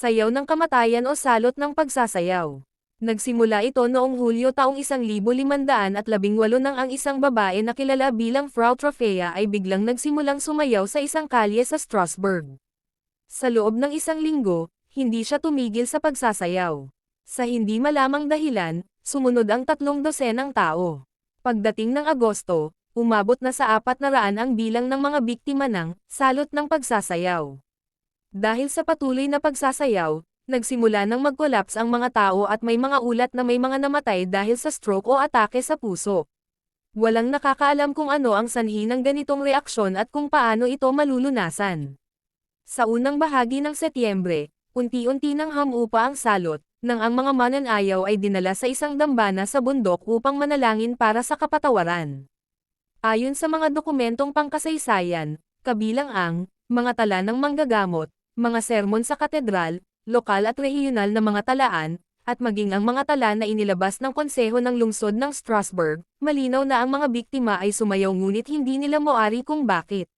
Sayaw ng kamatayan o salot ng pagsasayaw. Nagsimula ito noong Hulyo taong 1518 nang ang isang babae na kilala bilang Frau Trofea ay biglang nagsimulang sumayaw sa isang kalye sa Strasbourg. Sa loob ng isang linggo, hindi siya tumigil sa pagsasayaw. Sa hindi malamang dahilan, sumunod ang tatlong dosenang tao. Pagdating ng Agosto, umabot na sa apat na raan ang bilang ng mga biktima ng salot ng pagsasayaw. Dahil sa patuloy na pagsasayaw, nagsimula nang mag-collapse ang mga tao at may mga ulat na may mga namatay dahil sa stroke o atake sa puso. Walang nakakaalam kung ano ang sanhi ng ganitong reaksyon at kung paano ito malulunasan. Sa unang bahagi ng Setyembre, unti-unti nang hamupa ang salot, nang ang mga mananayaw ay dinala sa isang dambana sa bundok upang manalangin para sa kapatawaran. Ayon sa mga dokumentong pangkasaysayan, kabilang ang mga tala ng manggagamot, mga sermon sa katedral, lokal at regional na mga talaan, at maging ang mga tala na inilabas ng konseho ng lungsod ng Strasbourg, malinaw na ang mga biktima ay sumayaw ngunit hindi nila moari kung bakit.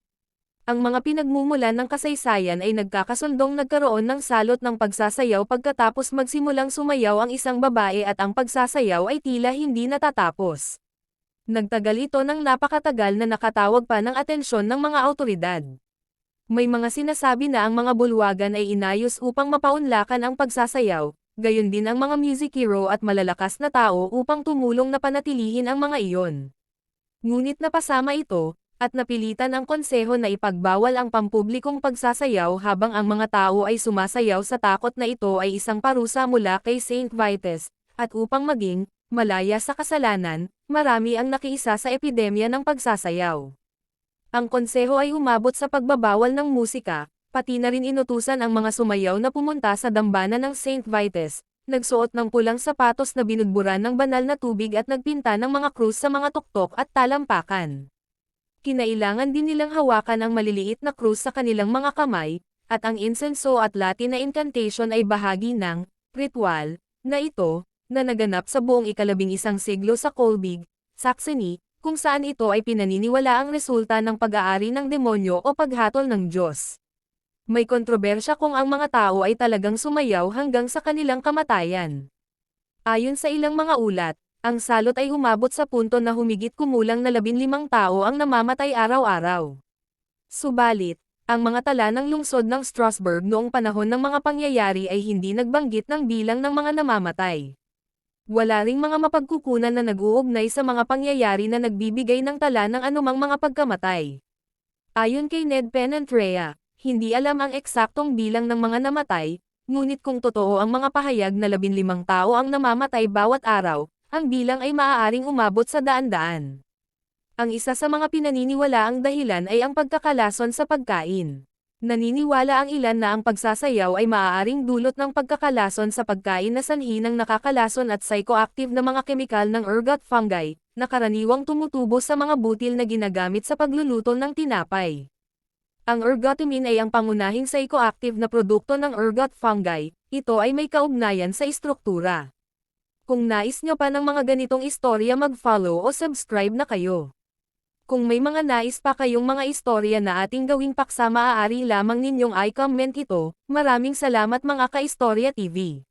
Ang mga pinagmumulan ng kasaysayan ay nagkakasuldong nagkaroon ng salot ng pagsasayaw pagkatapos magsimulang sumayaw ang isang babae at ang pagsasayaw ay tila hindi natatapos. Nagtagal ito ng napakatagal na nakatawag pa ng atensyon ng mga autoridad. May mga sinasabi na ang mga bulwagan ay inayos upang mapaunlakan ang pagsasayaw, gayon din ang mga music hero at malalakas na tao upang tumulong na panatilihin ang mga iyon. Ngunit napasama ito, at napilitan ang konseho na ipagbawal ang pampublikong pagsasayaw habang ang mga tao ay sumasayaw sa takot na ito ay isang parusa mula kay Saint Vitus, at upang maging, malaya sa kasalanan, marami ang nakiisa sa epidemya ng pagsasayaw. Ang konseho ay umabot sa pagbabawal ng musika, pati na rin inutusan ang mga sumayaw na pumunta sa dambana ng St. Vitus, nagsuot ng pulang sapatos na binudburan ng banal na tubig at nagpinta ng mga krus sa mga tuktok at talampakan. Kinailangan din nilang hawakan ang maliliit na krus sa kanilang mga kamay, at ang insenso at Latin na incantation ay bahagi ng ritual na ito, na naganap sa buong ikalabing isang siglo sa Kolbig, Saxony, kung saan ito ay pinaniniwala ang resulta ng pag-aari ng demonyo o paghatol ng Diyos. May kontrobersya kung ang mga tao ay talagang sumayaw hanggang sa kanilang kamatayan. Ayon sa ilang mga ulat, ang salot ay umabot sa punto na humigit kumulang na labinlimang tao ang namamatay araw-araw. Subalit, ang mga tala ng lungsod ng Strasbourg noong panahon ng mga pangyayari ay hindi nagbanggit ng bilang ng mga namamatay. Wala ring mga mapagkukunan na nag-uugnay sa mga pangyayari na nagbibigay ng tala ng anumang mga pagkamatay. Ayon kay Ned Penantrea, hindi alam ang eksaktong bilang ng mga namatay, ngunit kung totoo ang mga pahayag na 15 tao ang namamatay bawat araw, ang bilang ay maaaring umabot sa daan-daan. Ang isa sa mga pinaniniwala ang dahilan ay ang pagkakalason sa pagkain. Naniniwala ang ilan na ang pagsasayaw ay maaaring dulot ng pagkakalason sa pagkain na sanhi ng nakakalason at psychoactive na mga kemikal ng ergot fungi, na karaniwang tumutubo sa mga butil na ginagamit sa pagluluto ng tinapay. Ang ergotamine ay ang pangunahing psychoactive na produkto ng ergot fungi, ito ay may kaugnayan sa istruktura. Kung nais nyo pa ng mga ganitong istorya mag-follow o subscribe na kayo. Kung may mga nais pa kayong mga istorya na ating gawing paksa maaari lamang ninyong i-comment ito, maraming salamat mga ka-Istorya TV.